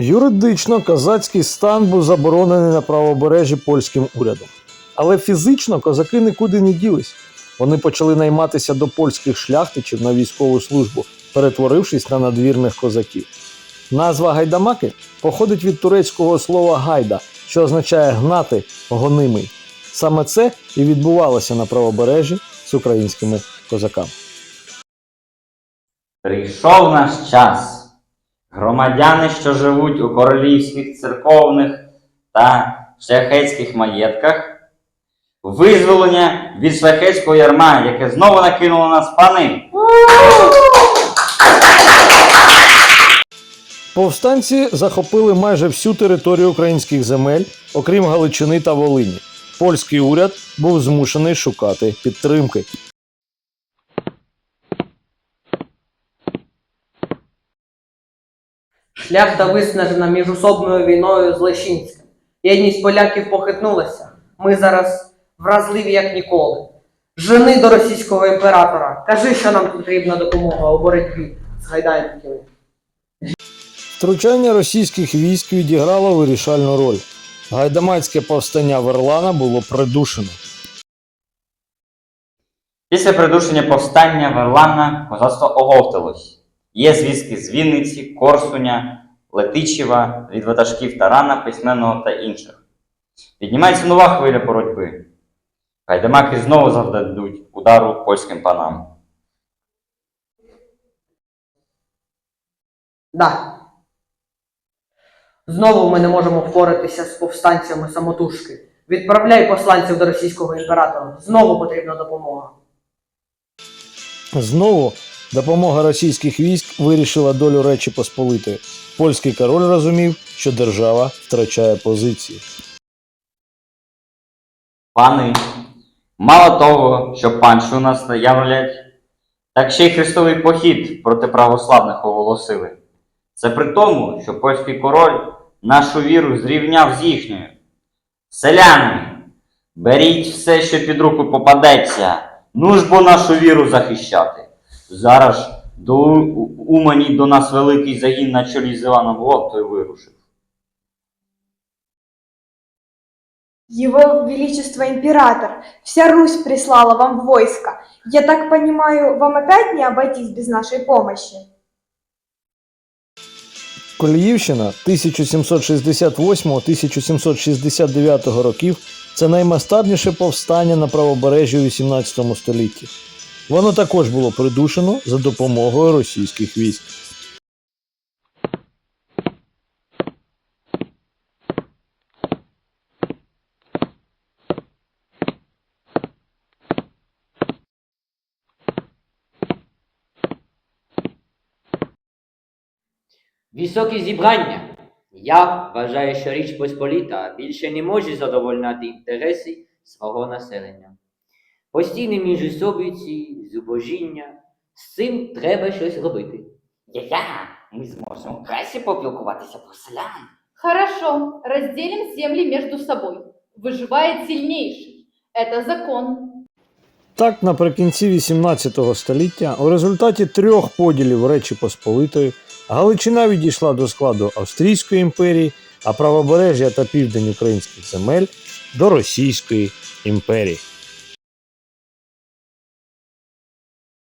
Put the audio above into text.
Юридично козацький стан був заборонений на правобережжі польським урядом. Але фізично козаки нікуди не ділись. Вони почали найматися до польських шляхтичів на військову службу, перетворившись на надвірних козаків. Назва гайдамаки походить від турецького слова гайда, що означає гнати, гонимий. Саме це і відбувалося на правобережжі з українськими козаками. Прийшов наш час. Громадяни, що живуть у королівських церковних та шляхетських маєтках, визволення від шляхетського ярма, яке знову накинуло нас пани. Повстанці захопили майже всю територію українських земель, окрім Галичини та Волині. Польський уряд був змушений шукати підтримки. Шляхта виснажена міжусобною війною з Лещинським. Єдність поляків похитнулася. Ми зараз вразливі, як ніколи. Жени до російського імператора. Кажи, що нам потрібна допомога у боротьбі з гайдайниками. Втручання російських військ відіграло вирішальну роль. Гайдамацьке повстання Верлана було придушено. Після придушення повстання Верлана козацтво оговталось. Є звістки з Вінниці, Корсуня, Летичева, від ватажків Тарана, письменного та інших. Піднімається нова хвиля боротьби. Гайдамаки знову завдадуть удару польським панам. Да. Знову ми не можемо впоратися з повстанцями самотужки. Відправляй посланців до російського імператора. Знову потрібна допомога. Знову допомога російських військ вирішила долю Речі Посполитої. Польський король розумів, що держава втрачає позиції. Пани, мало того, що панщу у нас являть, так ще й хрестовий похід проти православних оголосили. Це при тому, що польський король нашу віру зрівняв з їхньою. Селяни, беріть все, що під руку попадеться, ну ж бо нашу віру захищати. Зараз ж до Умані до нас великий загін на чолі з Іваном Голтою вирушив. Его Величество Император, вся Русь прислала вам войско. Я так понимаю, вам опять не обойтись без нашей помощи? Коліївщина 1768-1769 років це наймасштабніше повстання на правобережжі у 18 столітті. Воно також було придушено за допомогою російських військ. Високі зібрання. Я вважаю, що Річ Посполіта більше не може задовольняти інтереси свого населення. Постійні міжособиці, зубожіння. З цим треба щось робити. Я-я, ми зможемо краще попілкуватися про селян. Хорошо, разделим земли между собой. Выживает сильнейший. Это закон. Так, наприкінці 18 століття, у результаті трьох поділів Речі Посполитої, Галичина відійшла до складу Австрійської імперії, а правобережжя та південь українських земель до Російської імперії.